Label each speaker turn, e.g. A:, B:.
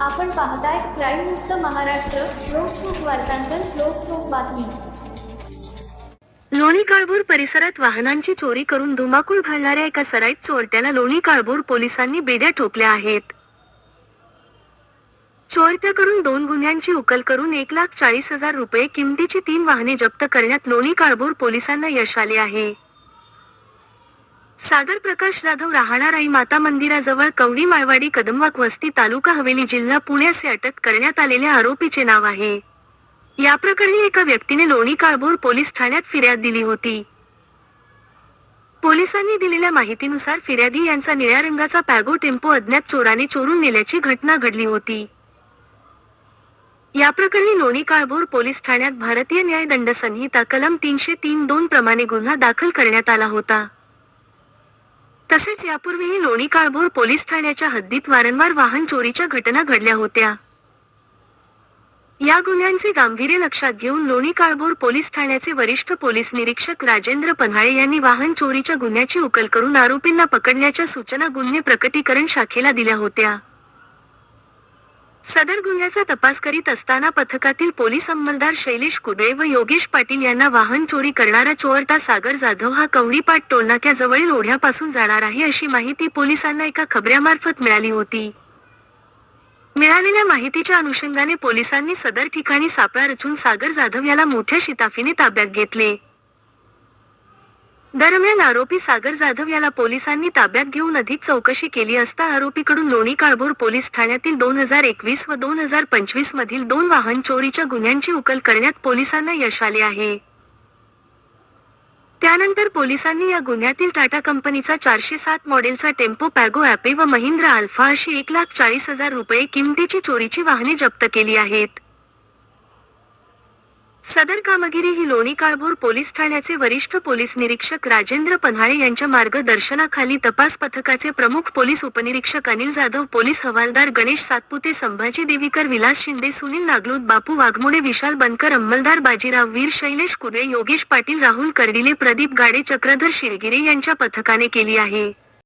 A: आपण पाहताय क्राईम मुक्त महाराष्ट्र लोकसुख वार्तांकन लोकसुख बातमी.
B: लोणी काळभोर परिसरात वाहनांची चोरी करून धुमाकूळ घालणाऱ्या एका सराईत चोरट्याला लोणी काळभोर पोलिसांनी बेड्या ठोकल्या आहेत. चोरट्याकडून दोन गुन्ह्यांची उकल करून एक लाख चाळीस हजार रुपये किमतीची तीन वाहने जप्त करण्यात लोणी काळभोर पोलिसांना यश आले आहे. सागर प्रकाश जाधव राहणार आई माता मंदिराजवळ कवडी माळवाडी कदमवाक वस्ती तालुका हवेली जिल्हा पुण्याचे अटक करण्यात आलेल्या आरोपीचे नाव आहे. या प्रकरणी एका व्यक्तीने लोणी काळभोर पोलीस ठाण्यात फिर्याद दिली होती. पोलिसांनी दिलेल्या माहितीनुसार फिर्यादी यांचा निळ्या रंगाचा पॅगो टेम्पो अज्ञात चोराने चोरून नेल्याची घटना घडली होती. या प्रकरणी लोणी काळभोर पोलीस ठाण्यात भारतीय न्याय दंड संहिता कलम तीनशे तीन दोन प्रमाणे गुन्हा दाखल करण्यात आला होता. तसेच यापूर्वीही लोणी काळभोर पोलीस ठाण्याच्या हद्दीत वारंवार वाहन चोरीच्या घटना घडल्या होत्या. या गुन्ह्यांचे गांभीर्य लक्षात घेऊन लोणी काळभोर पोलीस ठाण्याचे वरिष्ठ पोलीस निरीक्षक राजेंद्र पन्हाळे यांनी वाहन चोरीच्या गुन्ह्याची उकल करून आरोपींना पकडण्याच्या सूचना गुन्हे प्रकटीकरण शाखेला दिल्या होत्या. सदर गुन्ह्याचा तपास करीत असताना पथकातील पोलीस अंमलदार शैलेश कुडळे व योगेश पाटील यांना वाहन चोरी करणारा चोरटा सागर जाधव हा कवडीपाट टोलनाक्याजवळील ओढ्यापासून जाणार आहे अशी माहिती पोलिसांना एका खबऱ्यामार्फत मिळाली होती. मिळालेल्या माहितीच्या अनुषंगाने पोलिसांनी सदर ठिकाणी सापळा रचून सागर जाधव याला मोठ्या शिताफीने ताब्यात घेतले. दरम्यान आरोपी सागर जाधव याला पोलिसांनी ताब्यात घेऊन अधिक चौकशी केली असता आरोपीकडून लोणी काळभोर पोलीस ठाण्यातील दोन हजार एकवीस व दोन हजार पंचवीस मधील दोन वाहन चोरीच्या गुन्ह्यांची उकल करण्यात पोलिसांना यश आले आहे. त्यानंतर पोलिसांनी या गुन्ह्यातील टाटा कंपनीचा चारशे सात मॉडेलचा टेम्पो पॅगो ॲपे व महिंद्रा अल्फा अशी एक लाख चाळीस हजार रुपये किमतीची चोरीची वाहने जप्त केली आहेत. सदर कामगिरी ही लोणी काळभोर पोलीस ठाण्याचे वरिष्ठ पोलीस निरीक्षक राजेंद्र पन्हाळे यांच्या मार्गदर्शनाखाली तपास पथकाचे प्रमुख पोलीस उपनिरीक्षक अनिल जाधव पोलीस हवालदार गणेश सातपुते संभाजी देवीकर विलास शिंदे सुनील नागलूत बापू वाघमोडे विशाल बनकर अंमलदार बाजीराव वीर शैलेश कुरे योगेश पाटील राहुल कर्डिले प्रदीप गाडे चक्रधर शिरगिरे यांच्या पथकाने केली आहे.